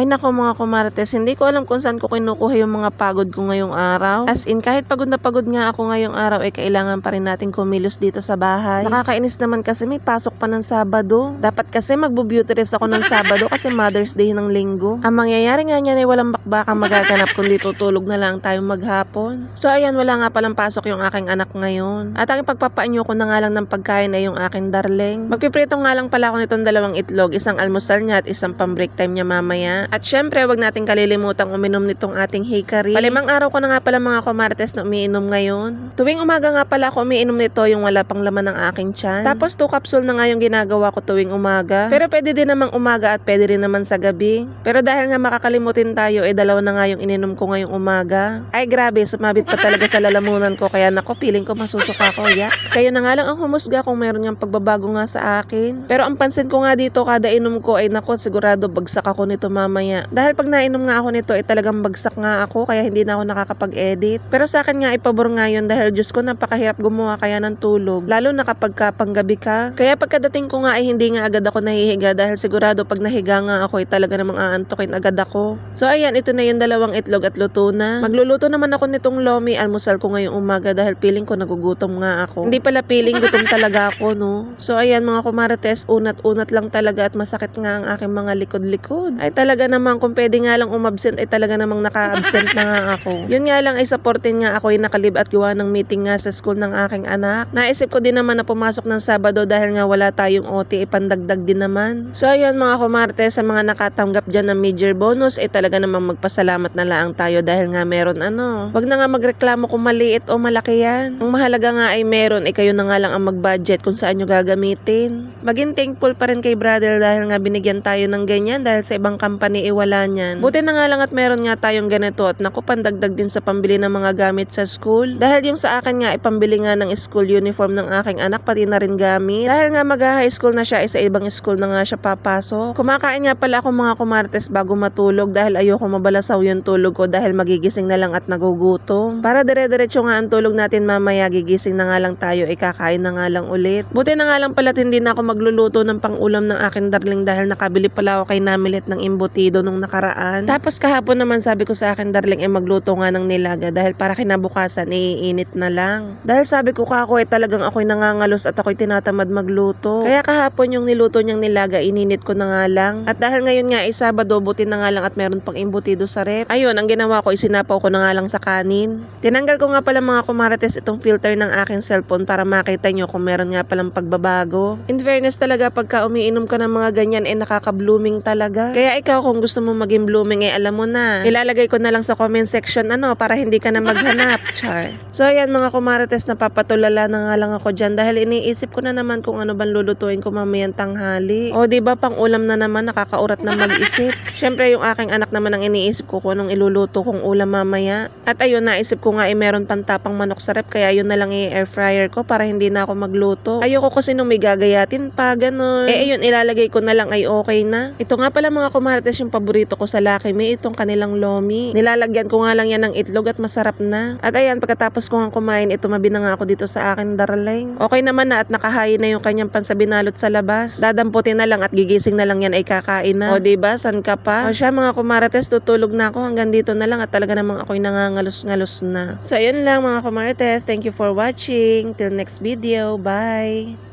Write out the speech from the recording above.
Ay nako mga kumarites, hindi ko alam kung saan ko kinukuha yung mga pagod ko ngayong araw. As in, kahit pagod na pagod nga ako ngayong araw, eh kailangan pa rin natin kumilos dito sa bahay. Nakakainis naman kasi may pasok pa ng Sabado. Dapat kasi magbo-beauty rest ako ng Sabado kasi Mother's Day ng linggo. Ang mangyayari nga niyan ay walang bakbakang magaganap kundi tutulog na lang tayong maghapon. So ayan, wala nga palang pasok yung aking anak ngayon. At ang pagpapaanyo ko na nga lang ng pagkain ay yung aking darling. Magpiprito nga lang pala ako nitong dalawang itlog, isang almusal niya at isang pang-break time niya mamaya. At syempre, wag natin kalilimutang uminom nitong ating hikari. Palimang araw ko na nga pala mga kumartes na umiinom ngayon. Tuwing umaga nga pala ako umiinom nito yung wala pang laman ng aking tiyan. Tapos 2 capsule na nga yung ginagawa ko tuwing umaga. Pero pwede din namang umaga at pwede rin naman sa gabi. Pero dahil nga makakalimutin tayo, eh dalawa na nga yung ininom ko ngayong umaga. Ay grabe, sumabit pa talaga sa lalamunan ko kaya nako, feeling ko masusuka ko, yak. Kayo na nga lang ang humusga kung meron niyang pagbabago nga sa akin. Pero ang pansin ko nga dito, kada inom ko ay nako, sigurado bagsak ako nito mamaya. Dahil pag nainom nga ako nito, ay talagang bagsak nga ako kaya hindi na ako nakakapag-edit. Pero sa akin nga ay pabor nga yun dahil Diyos ko napakahirap gumawa kaya ng tulog. Lalo na kapag ka panggabi ka. Kaya pagkadating ko nga ay hindi nga agad ako nahihiga dahil sigurado pag nahiga nga ako ay talaga namang aantokin agad ako. So ayan, ito na yung dalawang itlog at luto na. Magluluto naman ako nitong lomi almusal ko ngayong umaga dahil piling ko nagugutom nga ako. Hindi pala piling gutom talaga ako no. So ayan mga kumarates, unat-unat lang talaga at masakit nga ang aking mga likod-likod. Ay talaga naman kung pwede nga lang umabsent ay talaga namang naka-absent na nga ako. Yun nga lang ay supportin nga ako ay nakalib at gawa ng meeting nga sa school ng aking anak. Naisip ko din naman na pumasok ng Sabado dahil nga wala tayong OT ipandagdag din naman. So ayun mga kumarte sa mga nakatanggap dyan ng major bonus ay talaga namang magpasalamat na lang tayo dahil nga meron ano. Wag na nga magreklamo kung maliit o malaki yan. Ang mahalaga nga ay meron ay kayo na nga lang ang mag-budget kung saan nyo gagamitin. Maging thankful pa rin kay brother dahil nga binigyan tayo ng ganyan dahil sa ibang company iwala niyan. Buti na nga lang at meron nga tayong ganito at naku pandagdag din sa pambili ng mga gamit sa school. Dahil yung sa akin nga ipambili nga ng school uniform ng aking anak pati na rin gamit. Dahil nga mag-high school na siya isa ibang school na nga siya papasok. Kumakain nga pala ako mga kumartes bago matulog dahil ayoko mabalasaw yung tulog ko dahil magigising na lang at nagugutom. Para dire-diretso nga ang tulog natin mamaya gigising na nga lang tayo ikakain na nga lang ulit. Buti na nga lang pala hindi na ako magluluto ng pangulam ng aking darling dahil nakabili pala ako kay Namilet ng imbutido nung nakaraan. Tapos kahapon naman sabi ko sa akin darling ay magluto nga ng nilaga dahil para kinabukasan iinit na lang. Dahil sabi ko kako ay talagang ako'y nangangalos at ako'y tinatamad magluto. Kaya kahapon yung niluto niyang nilaga ininit ko na nga lang. At dahil ngayon nga ay Sabado buti na nga lang at meron pang imbutido sa rep. Ayun ang ginawa ko isinapaw ko na nga lang sa kanin. Tinanggal ko nga pala mga kumarates itong filter ng aking cellphone para makita nyo kung meron nga palang pagbabago. In fairness talaga pagka umiinom ka ng mga ganyan eh nakaka-blooming talaga. Kaya ikaw kung gusto mo maging blooming eh alam mo na. Ilalagay ko na lang sa comment section ano para hindi ka na maghanap. Char. So ayan mga kumarates napapatulala na nga lang ako dyan dahil iniisip ko na naman kung ano bang lulutuin ko mamayang tanghali. O di ba pang ulam na naman nakakaurat na mag-isip. Syempre yung aking anak naman ang iniisip ko kung anong iluluto kong ulam mamaya. At ayun naisip ko nga eh meron pang tapang manok sa rep kaya yun na lang i-air fryer ko para hindi na ako magluto. Ayoko kasi nung may gagayatin pa ganun. Eh ayun ilalagay ko na lang ay okay na. Ito nga pala mga kumarates yung paborito ko sa Lucky Me itong kanilang lomi. Nilalagyan ko nga lang yan ng itlog at masarap na. At ayan pagkatapos ko nga kumain ito mabi na nga ako dito sa akin darling. Okay naman na at nakahain na yung kanyang pansabinalot sa labas. Dadamputin na lang at gigising na lang yan ay kakain na. O diba san ka pa? O siya mga kumarates tutulog na ako hanggang dito na lang at talaga namang ako'y nangangalos-ngalos na. So ayun lang mga kumarates. Thank you for watching. Till next video. Bye!